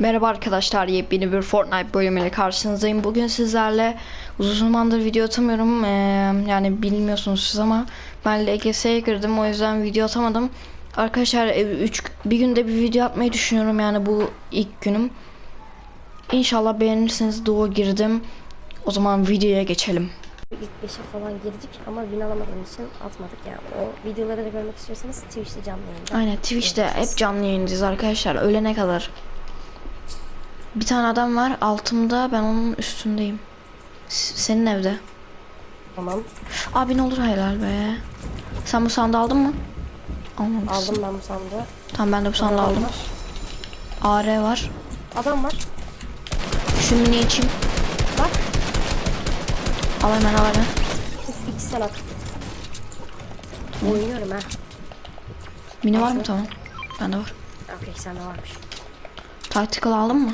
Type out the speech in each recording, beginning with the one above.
Merhaba arkadaşlar yepyeni bir Fortnite bölümüyle karşınızdayım. Bugün sizlerle uzun zamandır video atamıyorum. Ee, yani bilmiyorsunuz siz ama ben LGS'ye girdim o yüzden video atamadım. Arkadaşlar e, üç, bir günde bir video atmayı düşünüyorum yani bu ilk günüm. İnşallah beğenirsiniz doğu girdim. O zaman videoya geçelim. İlk 5'e falan girdik ama win alamadığımız için atmadık yani. O videoları da görmek istiyorsanız Twitch'te canlı yayında. Aynen Twitch'te hep canlı yayındayız arkadaşlar ölene kadar. Bir tane adam var altımda ben onun üstündeyim. S- Senin evde. Tamam. Abi ne olur helal be. Sen bu sandığı aldın mı? Almamışsın. Aldım ben bu sandığı. Tamam ben de bu sandığı aldım. var. AR var. Adam var. Şu mini içeyim. Bak. Al hemen al hemen. İki sen at. Oynuyorum ha. Mini var mı? Tamam. Bende var. Okey sende varmış. Tactical aldın mı?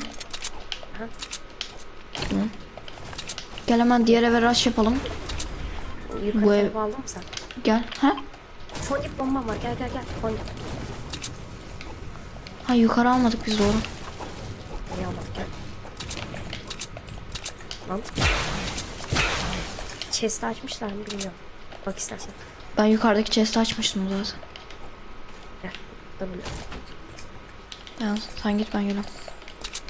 Gel hemen diğer eve rush yapalım. Yukarı Bu ev- aldın mı sen? Gel. Ha? Fondip bombam var. Gel gel gel. Fondip. Ha yukarı almadık biz doğru. İyi almadık gel. Lan. Chest'i açmışlar mı bilmiyorum. Bak istersen. Ben yukarıdaki chest'i açmıştım zaten. Gel. W. Ya sen git ben geliyorum.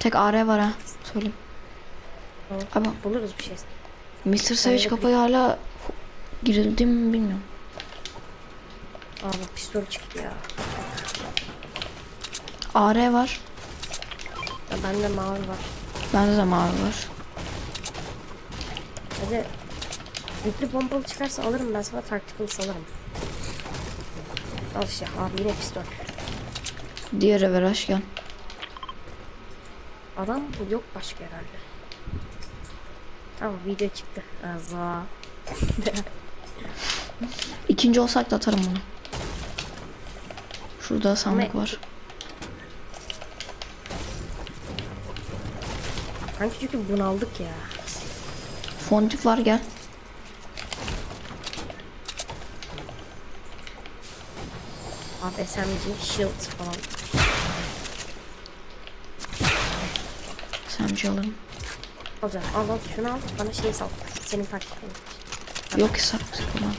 Tek AR var ha. Söyleyeyim. Tamam. Ama Buluruz bir şey. Mr. Savage kafayı hala girildi mi bilmiyorum. Aa bak pistol çıktı ya. AR var. ya bende mavi var. Bende de mavi var. Hadi yüklü bombalı çıkarsa alırım ben sana tactical salarım. Al işte abi yine pistol. Diğer eve rush gel. Adam yok başka herhalde. Tamam video çıktı. Azza. İkinci olsak da atarım bunu. Şurada sandık var. Kanki çünkü bunaldık ya. Fondip var gel. Abi SMG, shield falan. SMG alırım. Alacağım. Al al şunu al. Bana şey sal. Senin tactical. Yok saklı kullan.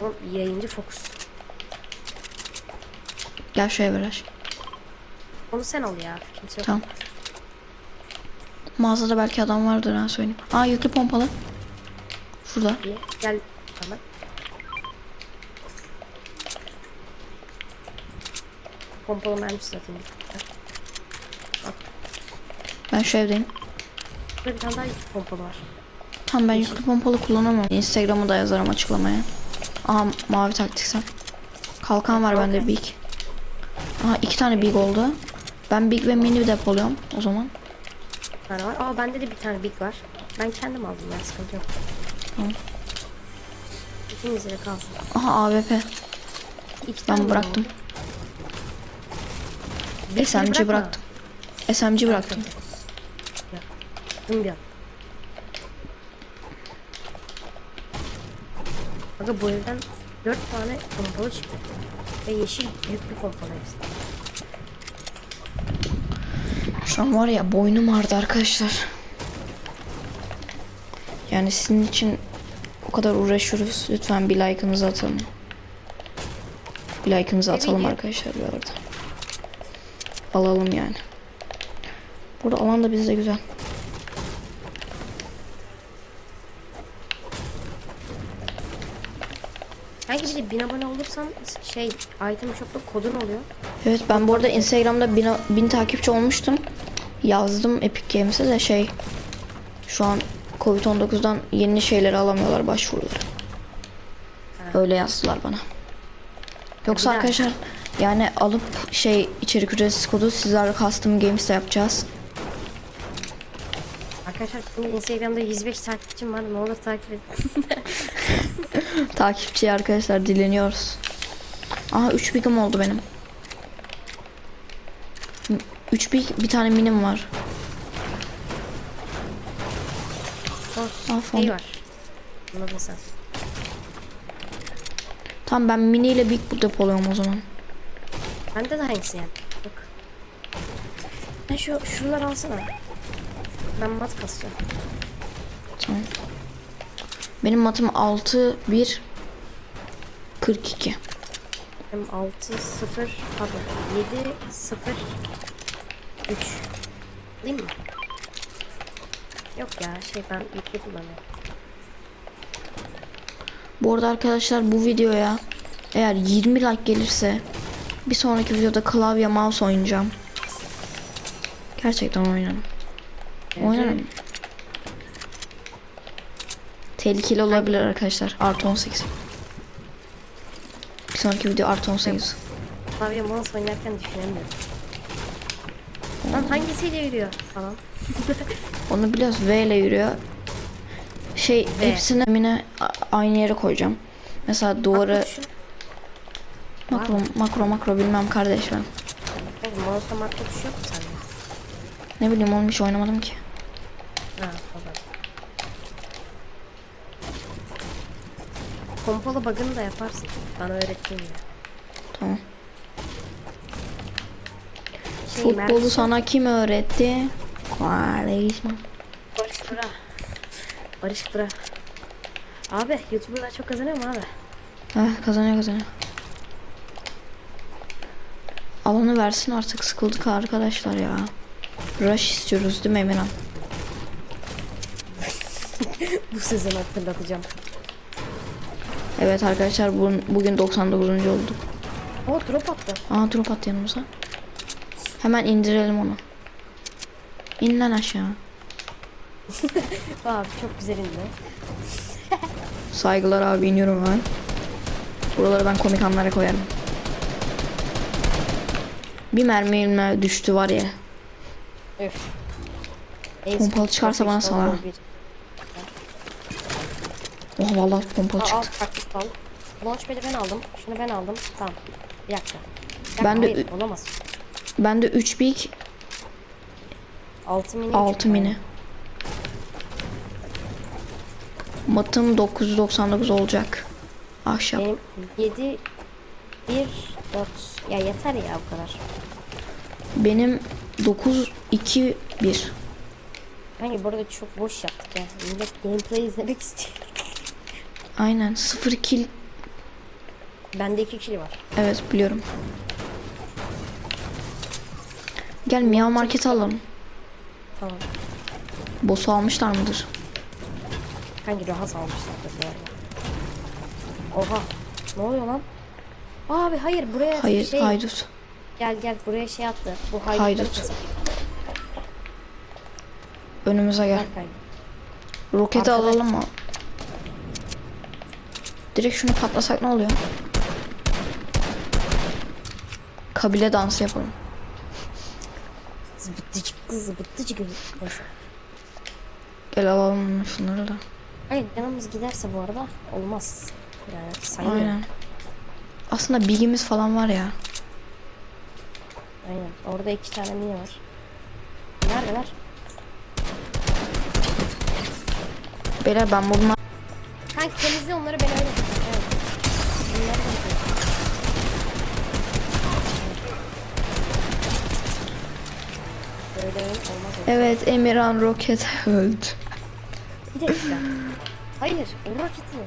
Oğlum yayıncı fokus. Gel şu eve rush. Onu sen al ya. Kimse yok. Tamam. Mağazada belki adam vardır ha söyleyeyim. Aa yüklü pompalı. Şurada. İyi. Gel bana. Pompalı mermisi atayım. Ben şu evdeyim. Burada bir tane daha pompalı var. Tamam ben yüklü pompalı kullanamam. Instagram'ı da yazarım açıklamaya. Aha mavi taktiksel. Kalkan var bende big. Aha iki tane big oldu. Ben big ve mini depoluyorum o zaman. Bir tane var. Aa bende de bir tane big var. Ben kendim aldım ya sıkıntı yok. Tamam. İkimizde de kalsın. Aha AWP. İki Ben bıraktım. SMG bırakma. bıraktım. SMG bıraktım. Dım bir an. Aga bu evden dört tane pompalı çıktı. Ve yeşil yüklü pompalı hepsi. Şu an var ya boynum ağrıdı arkadaşlar. Yani sizin için o kadar uğraşıyoruz. Lütfen bir like'ınızı atalım. Bir like'ınızı Ne atalım arkadaşlar bir arada. Alalım yani. Burada alan da bizde güzel. De bin abone olursan şey item shop'ta kodun oluyor. Evet ben bu arada Instagram'da bin, bin takipçi olmuştum. Yazdım Epic Games'e de şey şu an Covid-19'dan yeni şeyleri alamıyorlar başvuruları. Öyle yazdılar bana. Yoksa Güzel. arkadaşlar yani alıp şey içerik ücretsiz kodu sizlerle custom games de yapacağız. Arkadaşlar şimdi Instagram'da 105 takipçim var. Ne olur takip edin. Takipçi arkadaşlar dileniyoruz. Aha 3 bigim oldu benim. 3 big bir tane minim var. Anladın sen. Tamam ben mini ile big depoluyorum o zaman. Bende de aynısı yani. Bak. Sen şu şuraları alsana. Ben mat kasacağım. Tamam. Benim matım 6 1 42. Benim 6 0 pardon 7 0 3 Değil mi? Yok ya şey ben yüklü kullanıyorum. Bu arada arkadaşlar bu videoya eğer 20 like gelirse bir sonraki videoda klavye mouse oynayacağım. Gerçekten oynarım. Oynarım. Tehlikeli olabilir arkadaşlar. Artı 18. Bir sonraki video artı 18. Klavye mouse oynarken düşünemiyorum. Lan hangisiyle yürüyor falan. Onu biliyoruz V ile yürüyor. Şey V. hepsini yine a- aynı yere koyacağım. Mesela duvarı Makro makro makro bilmem kardeş ben. Oğlum mouse'da makro yok mu sende? Ne bileyim oğlum hiç oynamadım ki. Ha baba. Pompalı bug'ını da yaparsın. Bana öğrettin ya. Tamam. Şey, Futbolu merkez- sana kim öğretti? Quaresma. Barış Bıra. Barış Bıra. Abi YouTuber'lar çok kazanıyor mu abi? Ah kazanıyor kazanıyor. Alanı versin artık sıkıldık arkadaşlar ya. Rush istiyoruz değil mi Emirhan? Bu sezon hatırlatacağım. Evet arkadaşlar bu, bugün 99. olduk. O drop attı. Aa drop attı yanımıza. Hemen indirelim onu. İn lan aşağı. Abi çok güzel indi. Saygılar abi iniyorum ben. Buraları ben komik anlara koyarım. Bir mermi elime düştü var ya. Öf. Pompalı çıkarsa bana profesyonel sala. bir- Oh vallahi pompalı Aa, al çıktı. taktik al. Launchpad'i ben aldım. Şunu ben aldım. Tamam. Bir dakika. Bir dakika, Ben de- hayır, olamaz. Ben de 3 big 6 mini. 6 çok mini. Matım 999 olacak. Ahşap. Benim 7 1 4 ya yeter ya bu kadar. Benim 9 2 1. Kanka burada çok boş yaptık ya. Millet gameplay izlemek istiyor. Aynen 0 kill. Bende 2 kişi var. Evet biliyorum. Gel Miao Market alalım. Tamam. Boss'u almışlar mıdır? Kanki rahat almışlardır bu arada. Oha. Ne oluyor lan? Abi hayır buraya Hayır, şey haydut. gel gel buraya şey attı. Bu Haydut. kesin. Önümüze gel. Roketi alalım mı? Direkt şunu patlasak ne oluyor? Kabile dansı yapalım. Zıbıttıcık zıbıttıcık. Neyse. Gel alalım şunları da. Hayır canımız giderse bu arada olmaz. Yani sayılmıyor. Aynen. Aslında bilgimiz falan var ya. Aynen. Orada iki tane mini var. Neredeler? Beyler ben bunlar Kanki temizle onları ben öyle Evet. Olmaz. Emirhan roket öldü. Bir dakika. Hayır, o roketi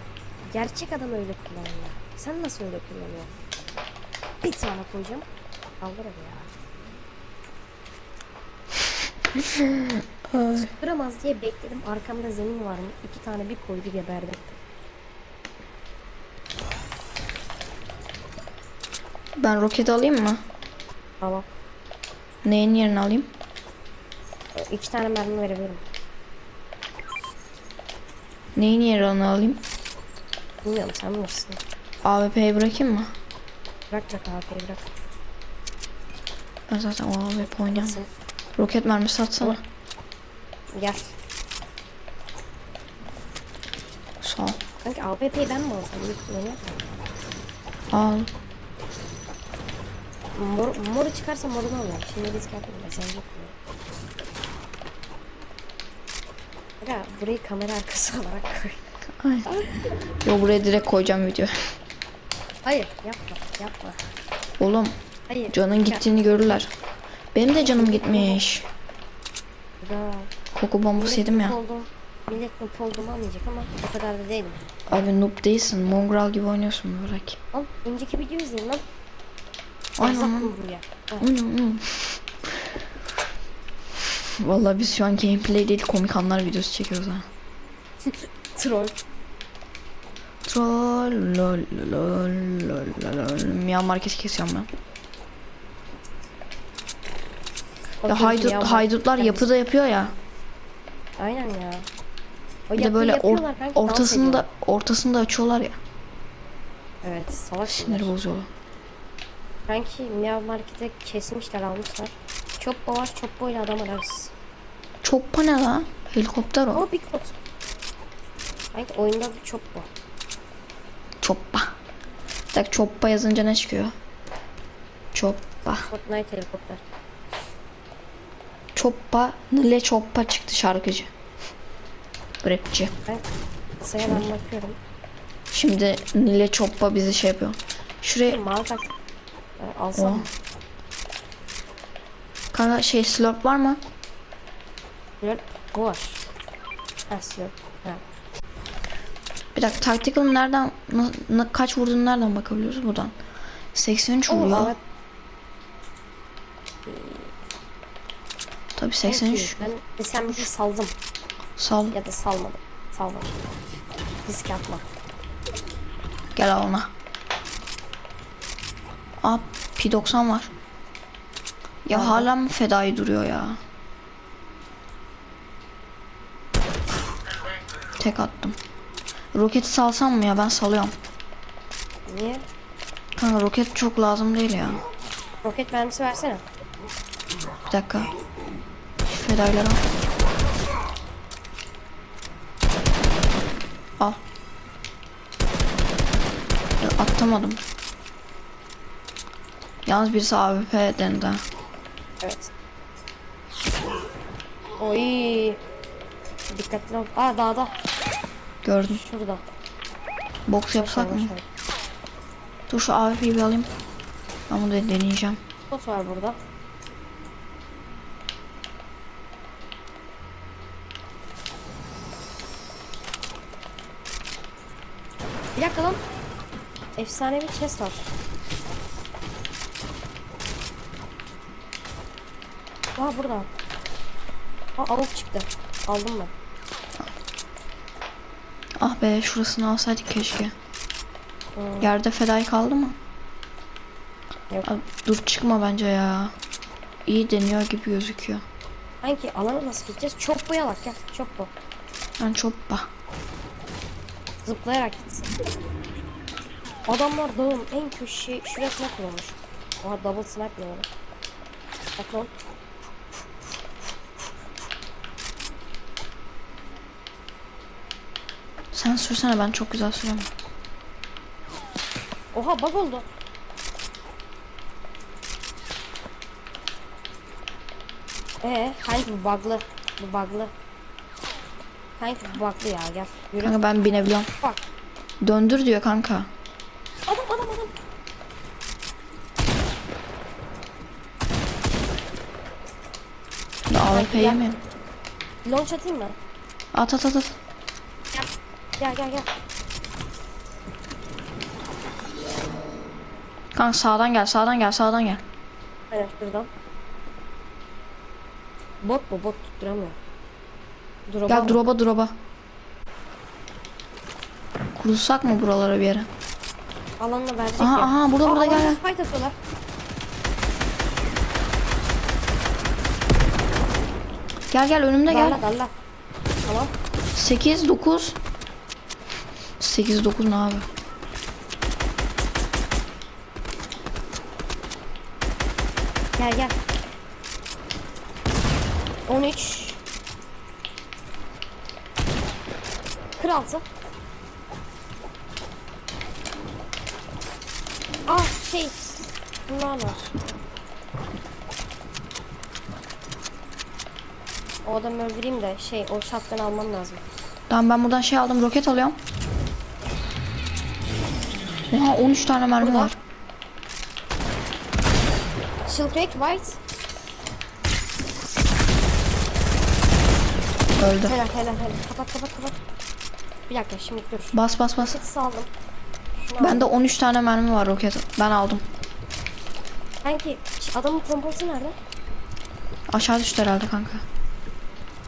gerçek adam öyle kullanıyor. Sen nasıl öyle kullanıyorsun? Bir tane koyacağım. Kaldır hadi ya. Duramaz diye bekledim. Arkamda zemin var mı? İki tane bir koydu geberdim. Ben roket alayım mı? Tamam. Neyin yerine alayım? İki tane mermi verebilirim. Neyin yerine alayım? Bilmiyorum sen bilirsin. AWP'yi bırakayım mı? Bırak bırak abi bırak. Ben zaten o AWP oynayamam. Roket mermisi atsana. gel. Sağ ol. Kanka AWP'yi ben mi alsam? Al. Mor, moru çıkarsa morunu alayım. Şimdi risk. Ben sence kullanayım. Ya burayı kamera arkası olarak koy. Ay. Yo buraya direkt koyacağım video. Hayır yapma yapma. Oğlum Hayır. canın gittiğini görürler. Benim de canım gitmiş. Güzel. Koku bombası yedim ya. Oldum. Millet noob olduğumu anlayacak ama o kadar da değilim. Abi noob değilsin. Mongrel gibi oynuyorsun börek. Lan önceki video izleyin lan. Hmm, hmm. Vallahi biz şu an gameplay değil komik anlar videosu çekiyoruz ha. Troll. Troll lol lol lol lol Miyav marketi kesiyorum ben. Ya haydut, ya, haydutlar yapıda yapıyor ya. Aynen ya. O Bir de böyle or- yapıyorlar kanka, dans ortasını da ediyorlar. ortasını da açıyorlar ya. Evet salak Sinir bozuyorlar. Kanki Miyav Market'e kesmişler almışlar. Çopbo var Çopbo ile adam ararız. Çoppa ne lan? Helikopter o. O Bigfoot. Kanki oyunda da Çopbo. Çoppa. Tak çoppa yazınca ne çıkıyor? Çoppa. Fortnite helikopter. Çoppa. Nile Çoppa çıktı şarkıcı. Rapçi. Ben kısaya ben bakıyorum. Şimdi Nile Çoppa bizi şey yapıyor. Şuraya Mavi tak. Ee, Alsam. Kanka şey slurp var mı? Yok. Bu var. Ha. Bir dakika tactical nereden kaç vurduğunu nereden bakabiliyoruz buradan? 83 Oo, vuruyor. evet. Kanki, 83. Ben sen bir saldım. Sal. Ya da salmadım. Salmadım. Risk atma. Gel al ona. Aa P90 var. Ya Nerede? hala mı fedai duruyor ya? Tek attım. Roketi salsam mı ya? Ben salıyorum. Niye? Kanka roket çok lazım değil ya. Roket mermisi versene. Bir dakika. Fedaileri al. Al. Ya, atamadım. Yalnız birisi AWP denedi. Evet. Oy. Dikkatli ol. Aa dağda. Gördüm. Şurada. Boks yapsak mı? Dur şu AWP'yi bir alayım. Ben bunu deneyeceğim. Bot var burada. Bir dakika lan. Efsane bir chest var. Aa burada. Aa avuk çıktı. Aldım ben. Ah be şurasını alsaydık keşke. Hmm. Yerde fedai kaldı mı? Yok. Abi, dur çıkma bence ya. İyi deniyor gibi gözüküyor. Hangi alana nasıl gideceğiz? Çok boyalak gel. Çok bu. Ben çoppa. Zıplayarak gitsin. Adamlar dağın en köşe şurasına kurulmuş. Oha double snipe ne öyle? Bak lan. Sen sürsene ben çok güzel sürüyorum. Oha bug oldu. Ee, hangi bu bug'lı? Bu bug'lı. Hangi bu bug'lı ya gel. Yürü. Kanka ben binebiliyorum. Bak. Döndür diyor kanka. Adam adam adam. Da AWP gel. yemeyeyim. Launch atayım mı? At at at at. Gel gel gel. Kanka sağdan gel sağdan gel sağdan gel. Aynen şuradan. Bot bu bot tutturamıyor. Drop'a Gel droba droba. Kurulsak mı buralara bir yere? Alanına verecek Aha, ya. aha, burada, Aa, burada, gel. Fight atıyorlar. Gel gel önümde gel. Darla darla. Tamam. 8 9 8 9 ne abi? Gel gel. 13 46 Ah şey Bunlar var O adamı öldüreyim de şey o şapkanı almam lazım Tamam ben buradan şey aldım roket alıyorum. Oha 13 tane mermi var. Shieldcrack White. Öldü. Helal helal helal. Kapat kapat kapat. Bir dakika şimdi dur. Bas bas bas. Roket saldım. Bende 13 tane mermi var roket. Ben aldım. Kanki adamın pompası nerede? Aşağı düştü herhalde kanka.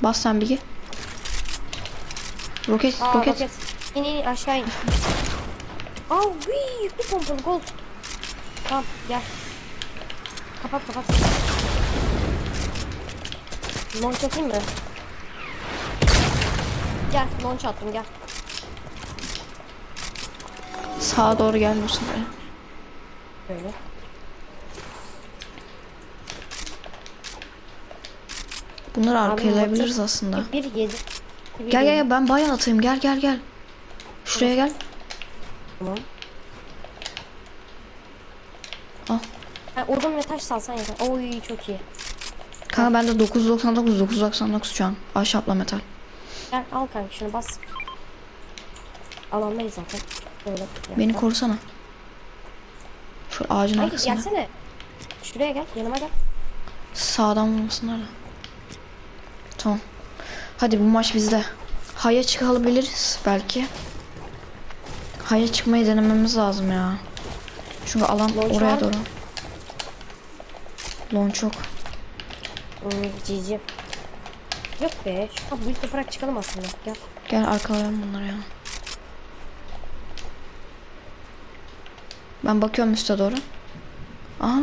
Bas sen bir. Roket, Aa, roket. roket. İn in aşağı in. Aa wii, yüklü pompalı gol. Tamam gel. Kapat kapat. Launch atayım mı? Gel launch attım gel. Sağa doğru gel bu sefer. Böyle. Bunları Abi, arkalayabiliriz aslında. Bir yedi. Bir Gel gel gel ben bayağı atayım. Gel gel gel. Şuraya gel. Tamam. Al. Ha, odun ve taş salsan yeter. Oy çok iyi. Kanka bende 999 999 şu an. Ahşapla metal. Gel al kanka şunu bas. Alandayız zaten. Böyle. Beni korusana. Şu ağacın Hayır arkasına. gelsene. Şuraya gel yanıma gel. Sağdan vurmasınlar da. Tamam. Hadi bu maç bizde. Hay'a çıkabiliriz belki. Hay'a çıkmayı denememiz lazım ya. Çünkü alan Launch var oraya mı? doğru. Launch yok. Hmm, GG. Yok be. Şu büyük yaparak çıkalım aslında. Gel. Gel arkalayalım bunları ya. Ben bakıyorum üste doğru. Aha.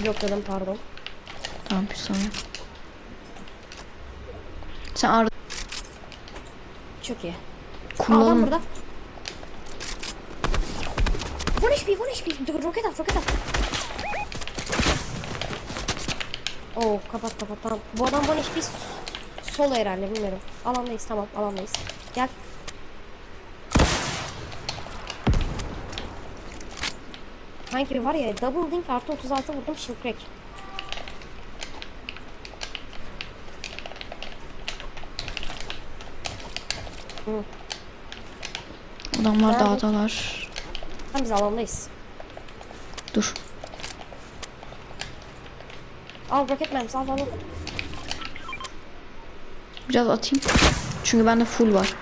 Blokladım pardon. Tamam bir saniye. Sen ar Çok iyi. Aa, adam burada. One HP, one HP. Dur, roket at, roket at. Oo, kapat kapat tamam. Bu adam HP s- sol herhalde bilmiyorum. Alandayız tamam alandayız. Gel. Sanki var ya double link artı 36 vurdum shield crack. Adamlar Nerede? dağdalar. Tam biz alandayız. Dur. Al roket mermisi al al. Biraz atayım. Çünkü bende full var.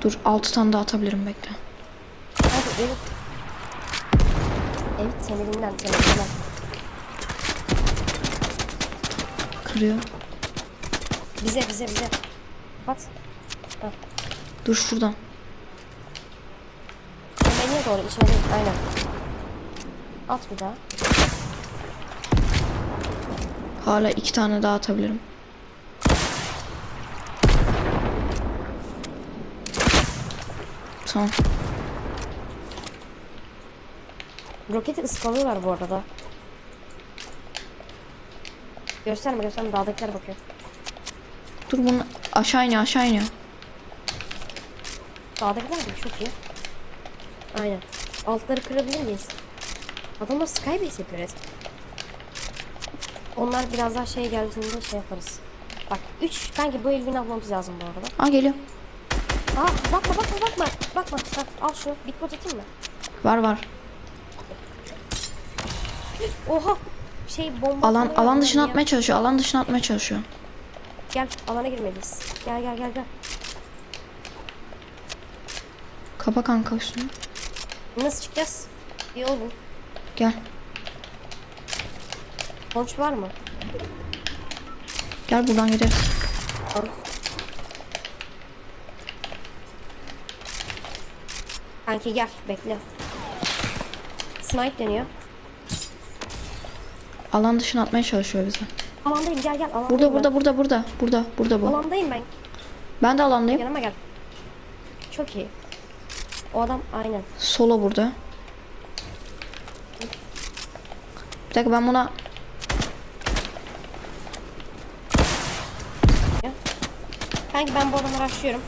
Dur 6 tane daha atabilirim bekle. Hadi evet. Evet temelinden temelinden. Kırıyor. Bize bize bize. Bak. Dur şuradan. Doğru içeri aynen. At bir daha. Hala iki tane daha atabilirim. Tamam. Roketi ıskalıyorlar bu arada. Gösterme gösterme dağdakiler bakıyor. Dur bunu aşağı iniyor aşağı iniyor. Dağdakiler mi? Çok iyi. Aynen. Altları kırabilir miyiz? Adamlar skybase yapıyor resmen. Onlar biraz daha şey geldiğinde şey yaparız. Bak 3 kanki bu elbini almamız lazım bu arada. Aa geliyor. Aa bakma bakma bakma. Bakma. Ha, al şunu. Big pot atayım mı? Var var. Oha. Şey bomba. Alan alan ya. dışına atmaya çalışıyor. Alan dışına atmaya çalışıyor. Gel alana girmeliyiz. Gel gel gel gel. Kapa kanka üstünü. Nasıl çıkacağız? Yol bul. Gel. Launch var mı? Gel buradan gideriz. Al. Kanki gel bekle. Snipe deniyor. Alan dışına atmaya çalışıyor bizi. Alandayım gel gel alandayım Burada ben. burada burada burada. Burada burada bu. Alandayım ben. Ben de alandayım. Yanıma gel. Çok iyi. O adam aynen. Solo burada. Bir dakika ben buna Kanki ben bu adamı rushlıyorum.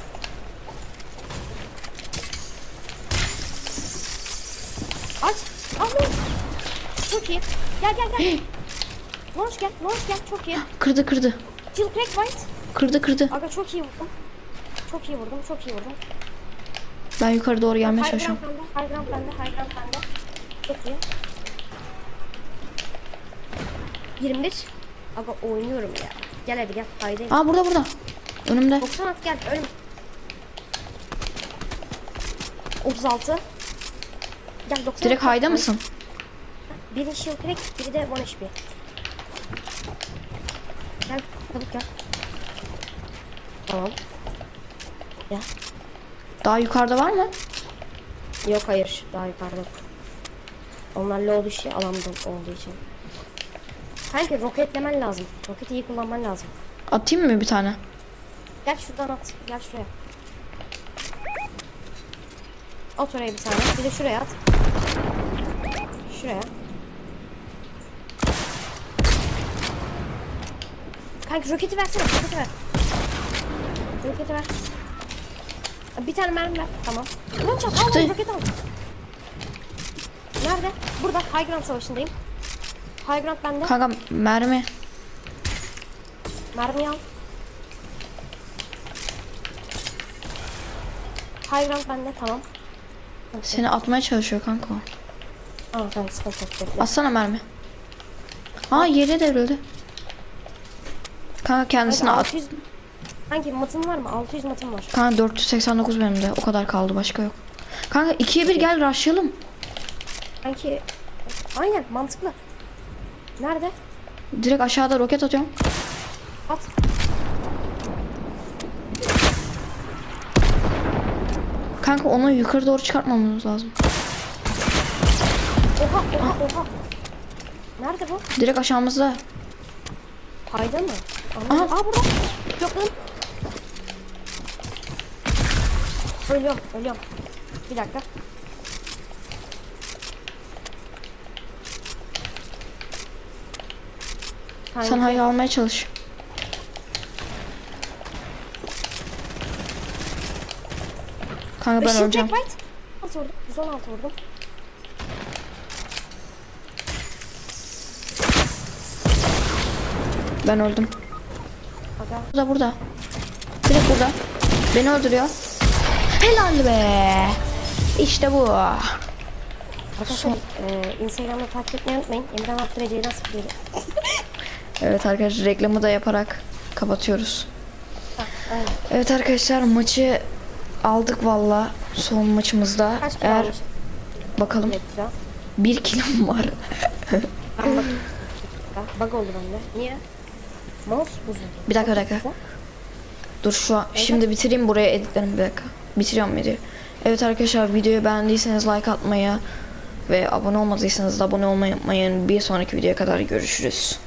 Aç. Lan. Çok iyi. Gel gel gel. launch gel. Launch gel. Çok iyi. kırdı kırdı. Jill crack white. Kırdı kırdı. Aga çok iyi vurdum. Çok iyi vurdum. Çok iyi vurdum. Ben yukarı doğru gelmeye High çalışıyorum. High ground bende. High ground bende. Çok iyi. 21. Aga oynuyorum ya. Gel hadi gel. Haydi. Aa burada burada. Önümde. 90 at gel. Ölüm. 36. Gel 90 Direkt hayda mısın? Biri shield crack, biri de 1 HP. Gel, çabuk gel. Tamam. Gel. Daha yukarıda var mı? Yok hayır, daha yukarıda. Onlar low dışı alanda olduğu için. Kanki roketlemen lazım. Roketi iyi kullanman lazım. Atayım mı bir tane? Gel şuradan at. Gel şuraya. At oraya bir tane. Bir de şuraya at. Şuraya. Kanka roketi versene. Roketi ver. Roketi ver. Bir tane mermi ver. Tamam. Lan. Al Çıktı. al roketi al. Nerede? Burada. High ground savaşındayım. High ground bende. Kanka mermi. Mermi al. High ground bende. Tamam. Seni atmaya çalışıyor kanka o. Tamam tamam sıkıntı yok. Bekle. Atsana mermi. Aa yere devrildi. Kanka kendisine Kanka at. 600 Hangi matın var mı? 600 matım var. Kanka 489 benim de. O kadar kaldı başka yok. Kanka ikiye bir gel rushlayalım. Sanki aynen mantıklı. Nerede? Direkt aşağıda roket atıyorum. At. Kanka onu yukarı doğru çıkartmamız lazım. Oha oha oha. Nerede bu? Direkt aşağımızda. Hayda mı? Anladım. Aa burada. Yok lan. Ölüyorum ölüyorum. Bir dakika. Kanka, Sen hayı almaya çalış. Kanka ben öleceğim. Alt vurdum. 116 vurdum. Ben öldüm. Burada burada. Direkt burada. Beni öldürüyor. Helal be. İşte bu. Arkadaşlar e, Instagram'da takip etmeyi unutmayın. Emre'den Abdüre Ceylan 07. Evet arkadaşlar reklamı da yaparak kapatıyoruz. Aynen. Evet arkadaşlar maçı aldık valla son maçımızda. Kaç kilo Eğer almış? bakalım Evet kilo. bir kilom var. Ben bak. Bak, Bug oldu bende. Niye? Mouse bozuldu. Bir dakika, bir dakika. Dur şu an şimdi bitireyim buraya editlerim bir dakika. Bitiriyorum videoyu. Evet arkadaşlar videoyu beğendiyseniz like atmayı ve abone olmadıysanız da abone olmayı unutmayın. Bir sonraki videoya kadar görüşürüz.